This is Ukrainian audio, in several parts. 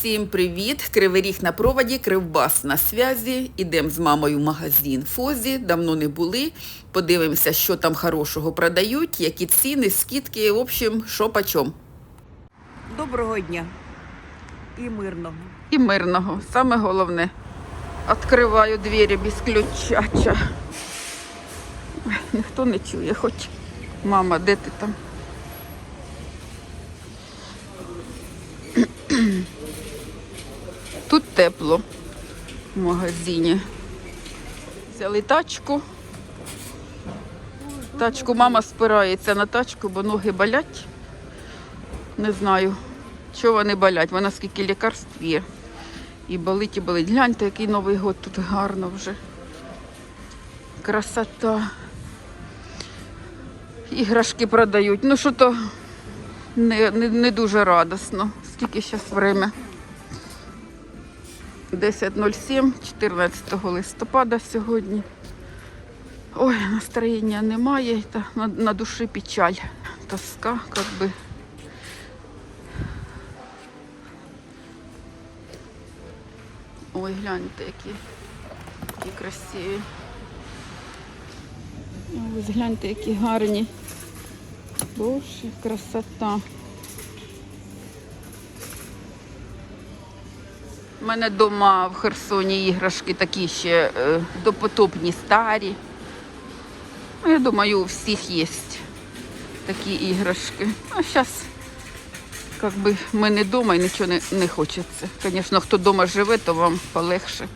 Всім привіт! Кривий ріг на проводі, кривбас на связі. Ідемо з мамою в магазин Фозі. Давно не були. Подивимося, що там хорошого продають, які ціни, скидки, в общем, що почем. Доброго дня і мирного. І мирного. Саме головне. Відкриваю двері без ключача. Ніхто не чує, хоч. Мама, де ти там? Тепло в магазині. Взяли тачку. Тачку мама спирається на тачку, бо ноги болять. Не знаю, чого вони болять. Вона скільки лікарств є. І болить, і болить. Гляньте, який Новий год тут гарно вже. Красота. Іграшки продають. Ну що то не, не, не дуже радосно. Скільки зараз время? 10.07, 14 листопада сьогодні. Ой, настроєння немає, та на, на душі печаль. Тоска, як би. Ой, гляньте, які, які красиві. Ось гляньте, які гарні. Боже, красота. У мене вдома в Херсоні іграшки такі ще е, допотопні старі. Ну, я думаю, у всіх є такі іграшки. А зараз, як би ми не вдома і нічого не, не хочеться. Звісно, хто вдома живе, то вам полегше.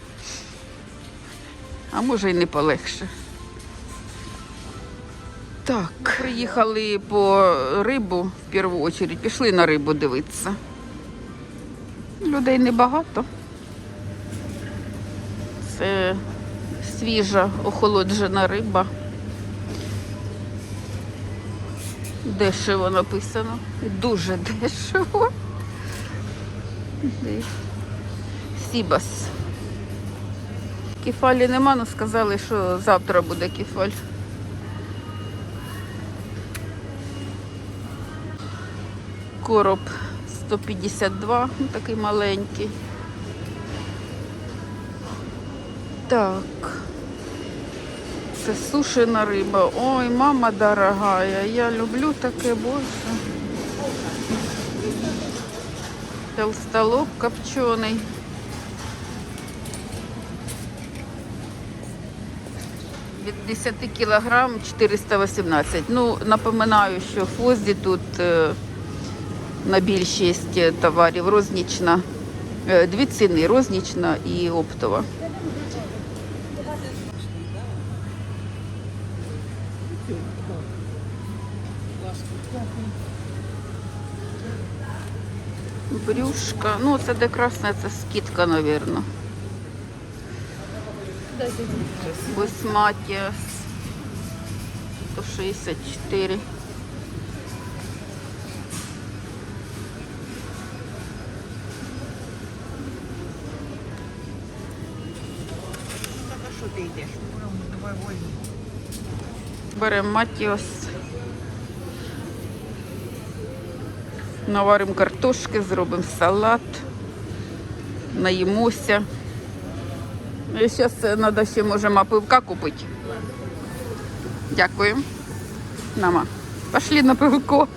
А може і не полегше. Так, приїхали по рибу в першу чергу, пішли на рибу дивитися. Людей небагато. Це свіжа охолоджена риба. Дешево написано. Дуже дешево. Сібас. Кефалі нема, але сказали, що завтра буде кефаль. Короб 152, ну, такий маленький. Так. Це сушена риба. Ой, мама дорогая, я люблю таке, боже. Толстолоб копчений. Від 10 кілограм 418. Ну, напоминаю, що в Фозі тут е, на більшість товарів рознічна. Е, Дві ціни рознічна і оптова. Брюшка. Ну, це де красна, це скидка, мабуть. Басматіас. 164. Беремо матіос. Наваримо картошки, зробимо салат, наїмося. І зараз треба ще може пивка купити. Дякую. Нама. Пошли на пивко.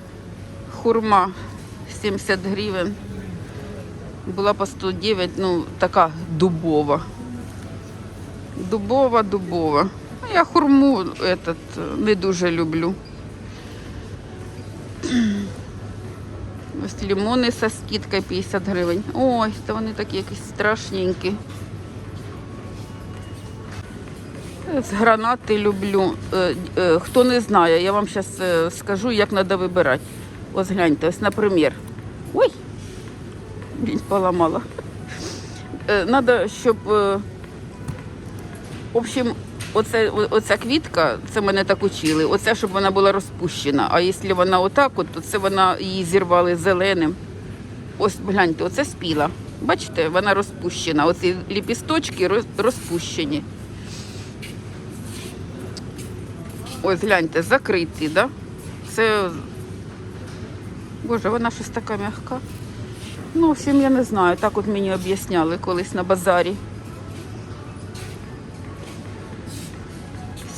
Хурма 70 гривень. Була по 109, ну така дубова. Дубова, дубова. Ну, Я хурму этот, не дуже люблю. Ось лимони со скидкою 50 гривень. Ой, та вони такі якісь страшненькі. З гранати люблю. Е, е, Хто не знає, я вам зараз скажу, як треба вибирати. Ось гляньте, ось, наприклад. Ой! Блін, поламала. Треба, щоб е, в общем, оце, оця квітка, це мене так учили. Оця, щоб вона була розпущена. А якщо вона отак, от, то це вона її зірвали зеленим. Ось гляньте, оце спіла. Бачите, вона розпущена. Оці ліпісточки розпущені. Ось гляньте, закриті, да? Це. Боже, вона щось така м'яка. Ну, в общем, я не знаю. Так от мені об'ясняли колись на базарі.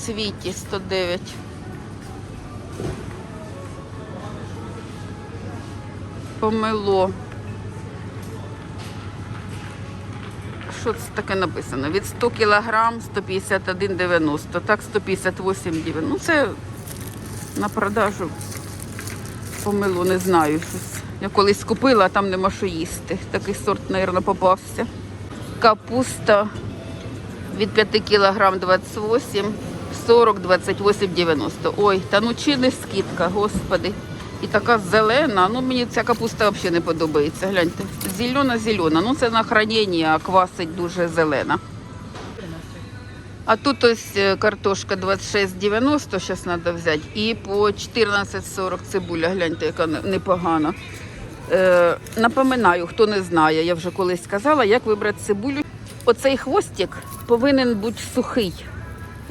Світі 109. Помило. Що це таке написано? Від 100 кг 151,90. Так 158,90. Ну це на продажу помилу, не знаю. Я колись купила, а там нема що їсти. Такий сорт, мабуть, попався. Капуста від 5 кг 28, 40, 28, 90. Ой, та ну чи не скидка, господи. І така зелена. Ну мені ця капуста взагалі не подобається. Гляньте. Зелена, зелена. Ну це на хранення, а квасить дуже зелена. А тут ось е, картошка 26,90, зараз треба взяти. І по 14,40 цибуля, гляньте, яка непогана. Е, напоминаю, хто не знає, я вже колись сказала, як вибрати цибулю. Оцей хвостик повинен бути сухий.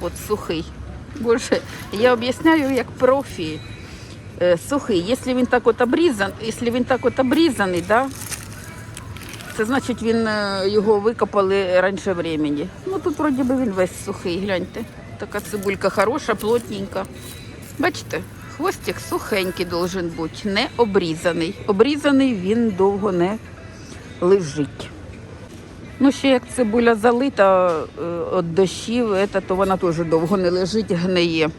От сухий. Боже, я об'ясняю як профі. Е, сухий. Якщо він так от обрізан, якщо він так от обрізаний, да, це значить він е, його викопали раніше времени. Ну тут вроді би він весь сухий, гляньте. Така цибулька хороша, плотненька. Бачите, хвостик сухенький должен бути, не обрізаний. Обрізаний він довго не лежить. Ну, ще як цибуля залита від дощів, ета, то вона теж довго не лежить, гниє.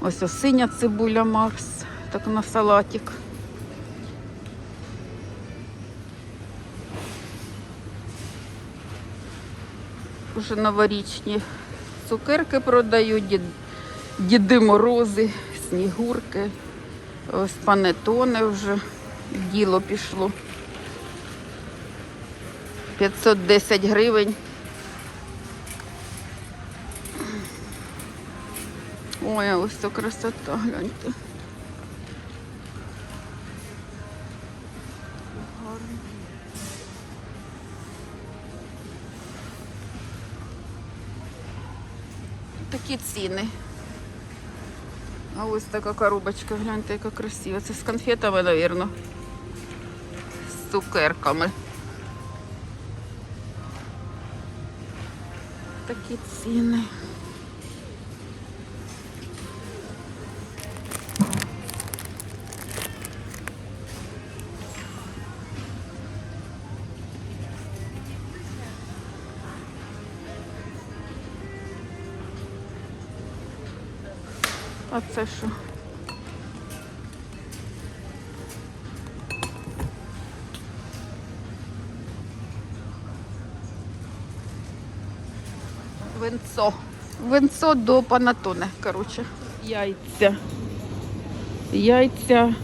Ось ось синя цибуля Макс, так на салатик. Уже новорічні цукерки продають, дід, діди морози, снігурки, ось панетони вже діло пішло. 510 гривень. Ой, а ось це красота, гляньте. Такі ціни. А ось така коробочка, гляньте, яка красива. Це з конфетами, мабуть. З цукерками. Такі ціни. А це що? Винцо. Винцо до панатоне, коротше. Яйця. Яйця.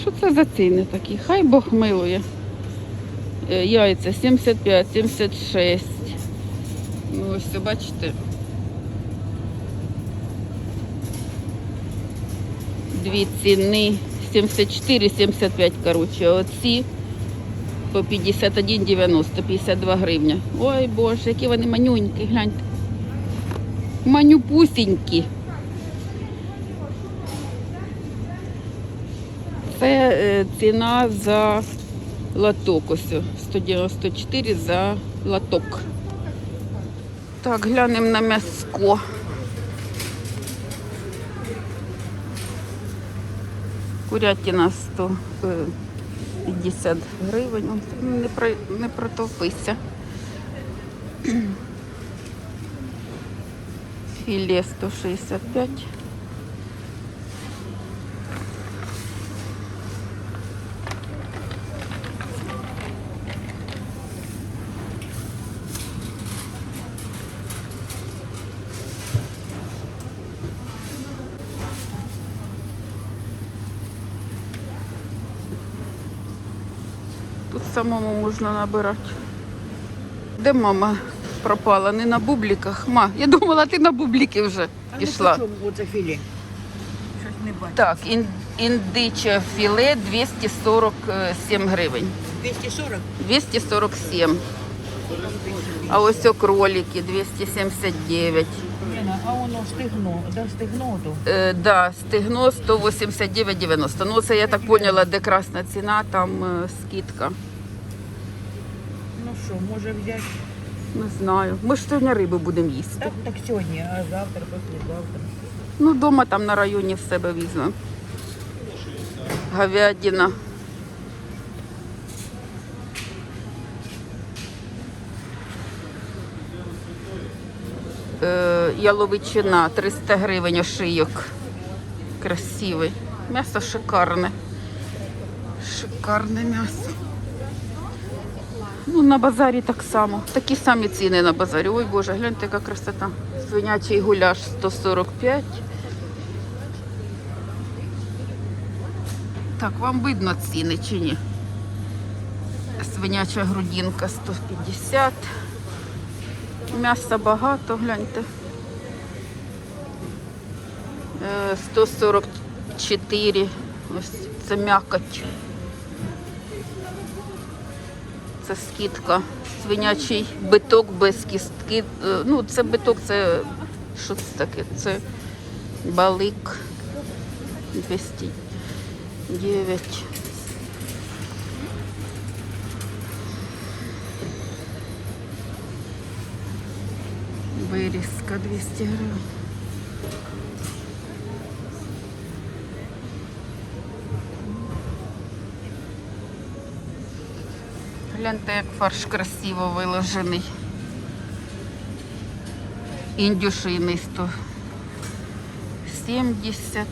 Що це за ціни такі? Хай Бог милує. Е, Яйця 75, 76. Ну, ось, бачите. Дві ціни 74, 75, коротше. Оці по 51,90, 52 гривня. Ой Боже, які вони манюнькі, гляньте. Манюпусінькі. Це е, ціна за латок. Ось 194 за латок. Так, глянемо на м'яско. Курятина 150 гривень. Он Не, про, не протовпися. Філе 165. Тут самому можна набирати. Де мама пропала? Не на бубліках. Ма, я думала, ти на бубліки вже пішла. ну чому оце філе? Щось не бачу. Так, ін, індиче філе 247 гривень. 240? 247. А ось кролики 279. Лена, А воно стегно, да, стегно то. Е, да, стегно 189,90. Ну, це я так поняла, де красна ціна, там е, скидка. Що, може взяти? Не знаю. Ми ж сьогодні риби будемо їсти. Так, так сьогодні, а завтра, післязавтра. Ну, вдома там на районі в себе візьмемо. Говядина. Е, яловичина 300 гривень ошийок. Красивий. М'ясо шикарне. Шикарне м'ясо. Ну, на базарі так само. Такі самі ціни на базарі. Ой Боже, гляньте, яка красота. Свинячий гуляш 145. Так, вам видно ціни чи ні? Свиняча грудинка 150. М'яса багато, гляньте. Е, 144. Ось це м'якоть. Це скидка. Свинячий биток без кістки. Е, Ну, це биток, це що це таке? Це балик 209. Вирізка 200 гривень. Гляньте, як фарш красиво виложений. Індюшиний 170.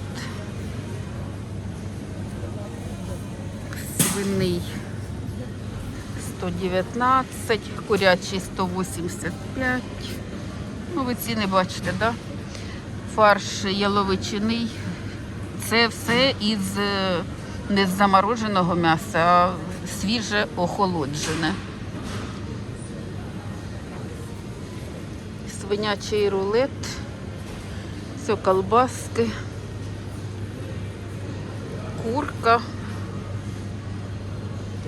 Свиний 119, курячий 185. Ну, ви ціни бачите, да? Фарш яловичиний. Це все із е, не з замороженого м'яса, а свіже охолоджене. Свинячий рулет, все колбаски, курка.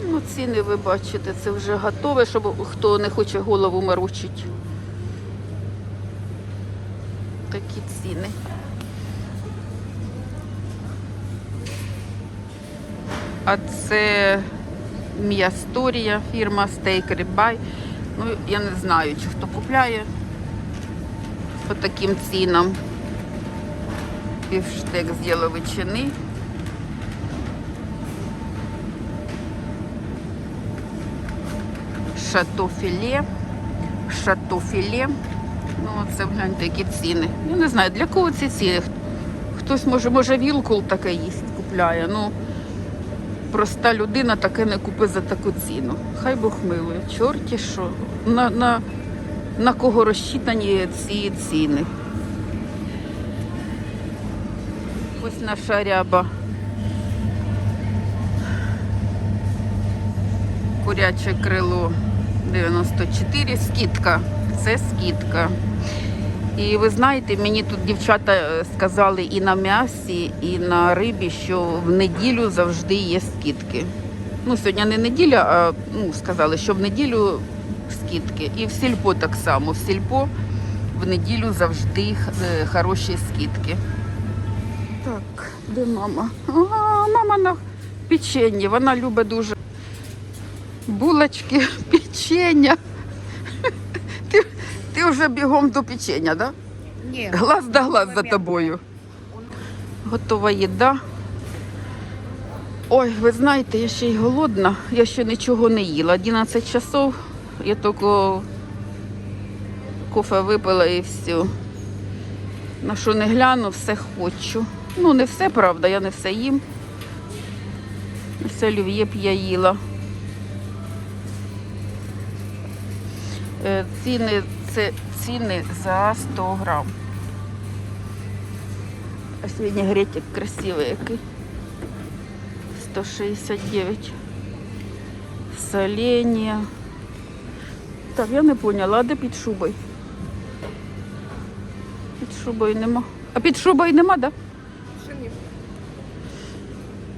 Ну, ціни ви бачите, це вже готове, щоб хто не хоче голову морочити. Такі ціни. А це Міасторія, фірма Steak Ribeye. Ну, я не знаю, чи хто купляє по таким цінам. Півштек з яловичини. Шатофіле. Шатофіле. Ну, це гляньте, які ціни. Я не знаю, для кого ці ціни. Хтось може, може, вілкул таке їсть, купляє. Ну, проста людина таке не купить за таку ціну. Хай Бог милує. Чорті що. На, на, на кого розчитані ці ціни. Ось наша ряба. Куряче крило 94, скидка. Це скидка. І ви знаєте, мені тут дівчата е, сказали і на м'ясі, і на рибі, що в неділю завжди є скидки. Ну, сьогодні не неділя, а ну, сказали, що в неділю скидки. І в сільпо так само. В сільпо в неділю завжди е, хороші скидки. Так, де мама? А, мама на печенье. Вона любить дуже булочки, печення. Ти, вже бігом до печення. Да? Ні. Глаз да глаз за тобою. Готова їда. Ой, ви знаєте, я ще й голодна, я ще нічого не їла. 11 часов, я тільки кофе випила і все. На що не гляну, все хочу. Ну, не все, правда, я не все їм. Все олів'є б я їла. Е, Ціни, це ціни за 100 грам. А сьогодні гретик красивий який. 169. Соленья. Так, я не поняла, а де під шубою? Під шубою нема. А під шубою нема, так? Да?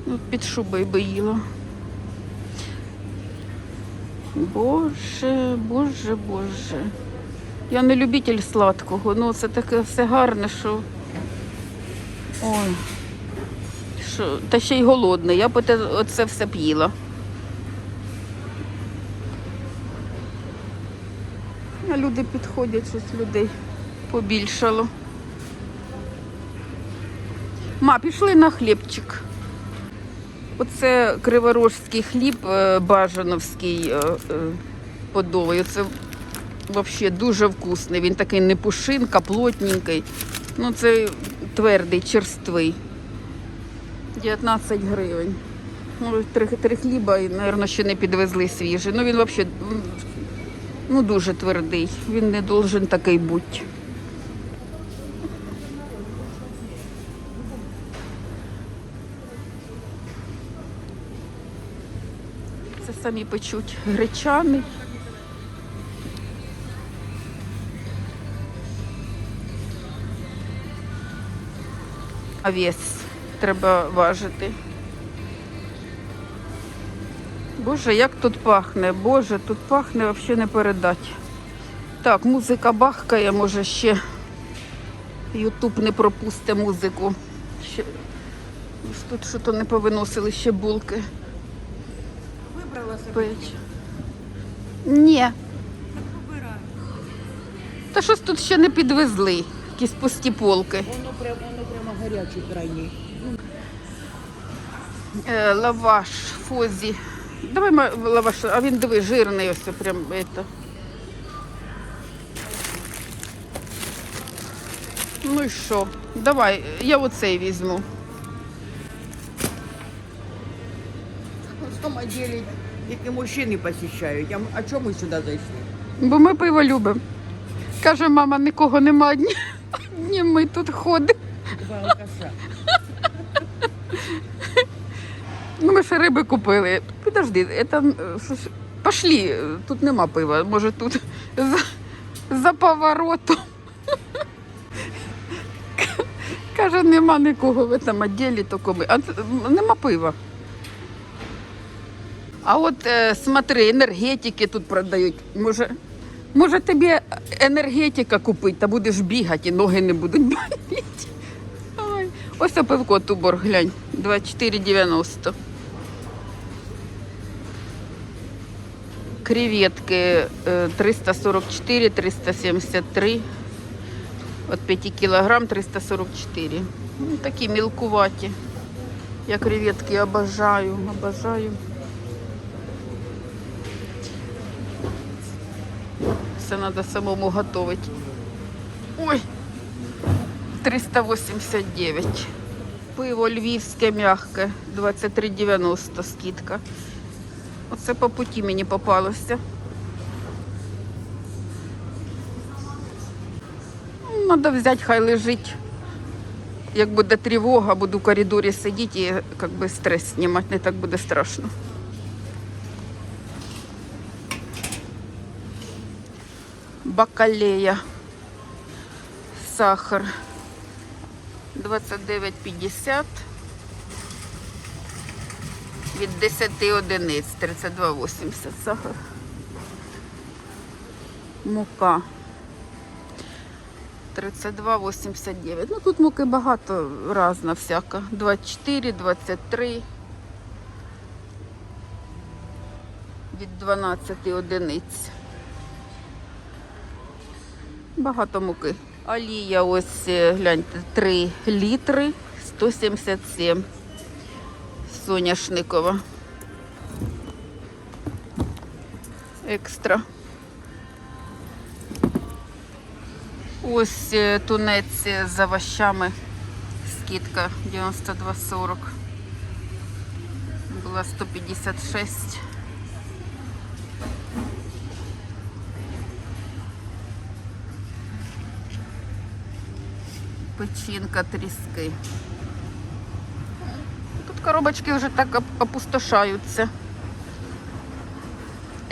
Ну, під шубою би їла. Боже, боже, боже. Я не любитель сладкого, ну це таке все гарне, що. Ой. Що... Та ще й голодне. Я б оце все б їла. А люди підходять, щось людей побільшало. Ма, пішли на хлібчик. Оце криворожський хліб е, бажановський е, е, подовий. Це взагалі дуже вкусний. Він такий не пушинка, плотненький. Ну, це твердий, черствий. 19 гривень. Ну, три, три хліба, і, мабуть, ще не підвезли свіжий. Ну, він взагалі ну, дуже твердий. Він не должен такий бути. Це самі печуть гречаний. А вес треба важити. Боже, як тут пахне, Боже, тут пахне взагалі не передати. Так, музика бахкає, може ще Ютуб не пропусте музику. Ще... Тут що то не повиносили ще булки. Вибрала себе. Печ. Ні. Та щось тут ще не підвезли. Якісь пусті полки. Воно прямо, прямо крайній. Е, лаваш, фозі. Давай лаваш, а він диви, жирний ось прям это. Ну і що? Давай, я оцей візьму. В тому ділі, які мужчини посещають. А, а чому ми сюди зайшли? Бо ми пиво любимо. Каже, мама, нікого нема, одні ми тут ходимо. Ми риби купили. Підожди, це. Пошли, тут нема пива. Може тут за, за поворотом. Каже, нема нікого в цьому відділі, тільки ми. А нема пива. А от е, смотри, енергетики тут продають. Може, може тобі енергетика купити, та будеш бігати, і ноги не будуть боліти. Ось пивко тубор, глянь, 24,90. Креветки е, 344, 373. От 5 кілограм 344. Ну, такі мілкуваті. Я креветки обожаю, обожаю. Все треба самому готувати. Ой, 389. Пиво львівське м'яке, 23,90 скидка. Оце по путі мені попалося. Треба взяти, хай лежить. Як буде тривога, буду в коридорі сидіти і як би, стрес знімати, не так буде страшно. Бакалея. Сахар. 29,50 від 10 одиниць 32,80 сахар. Мука 32,89. Ну тут муки багато разна всяка. 24, 23 від 12 одиниць. Багато муки. Олія ось, е, гляньте, 3 літри 177. Соняшникова. Екстра. Ось е, тунець з овощами. Скидка 92,40. Була 156. Печінка тріски. Коробочки вже так опустошаються.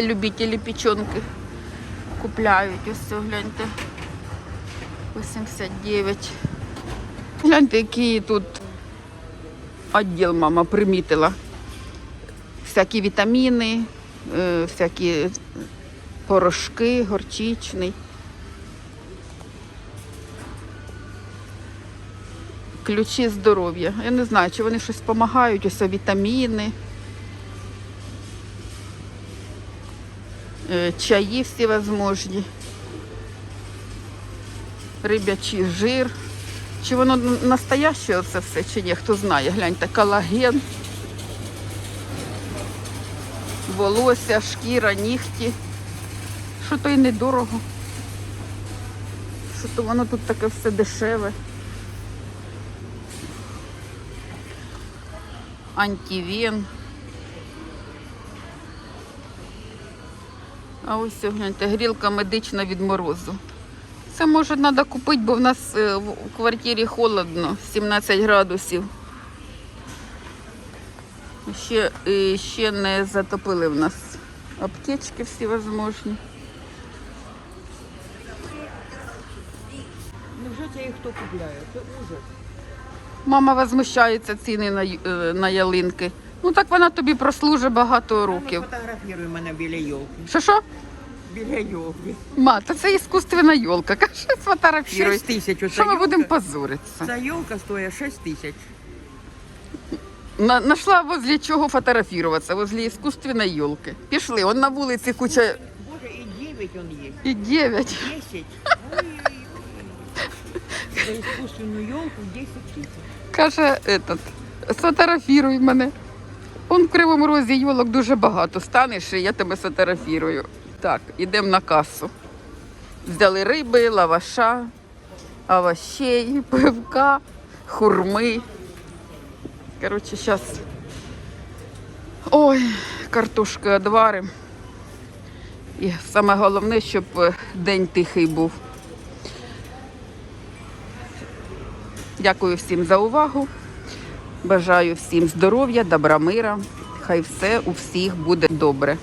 Любителі печенки купляють. Ось гляньте. 89. Гляньте, який тут відділ мама примітила. Всякі вітаміни, е, всякі порошки, горчичний. Ключі здоров'я. Я не знаю, чи вони щось допомагають, ось вітаміни. Е, Чаї всі возможні. Рибячий жир. Чи воно настояще оце все, чи ні? Хто знає, гляньте, колаген, волосся, шкіра, нігті. Що то і недорого. Що то воно тут таке все дешеве. Антивен. А ось гляньте, грілка медична від морозу. Це може треба купити, бо в нас е, в квартирі холодно, 17 градусів. Ще, е, ще не затопили в нас аптечки всі возможні. Невже це їх хто купляє? Це ужас. Мама возмущається ціни на, е, на ялинки. Ну так вона тобі прослужить багато років. Фотографіруй мене біля йолки. Що що? Біля йолки. Ма, та це іскусственна йолка. Каже, сфотографіруй. 6 тисяч. Що ми будемо позоритися? Ця йолка стоїть 6 тисяч. На, нашла возле чого фотографуватися, возле іскусственної йолки. Пішли, он на вулиці куча Боже, і 9 он є. і 9. 10. Ой-ой-ой. За искусственную елку 10 тысяч. Каже, этот, сфотографіруй мене. Он в Кривому Розі йолок дуже багато. Станеш, і я тебе сфотографірую. Так, ідемо на касу. Взяли риби, лаваша, овощей, пивка, хурми. Коротше, зараз. Ой, картошки одварим. І саме головне, щоб е, день тихий був. Дякую всім за увагу. Бажаю всім здоров'я, добра мира. Хай все у всіх буде добре.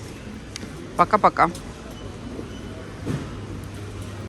Пока-пока.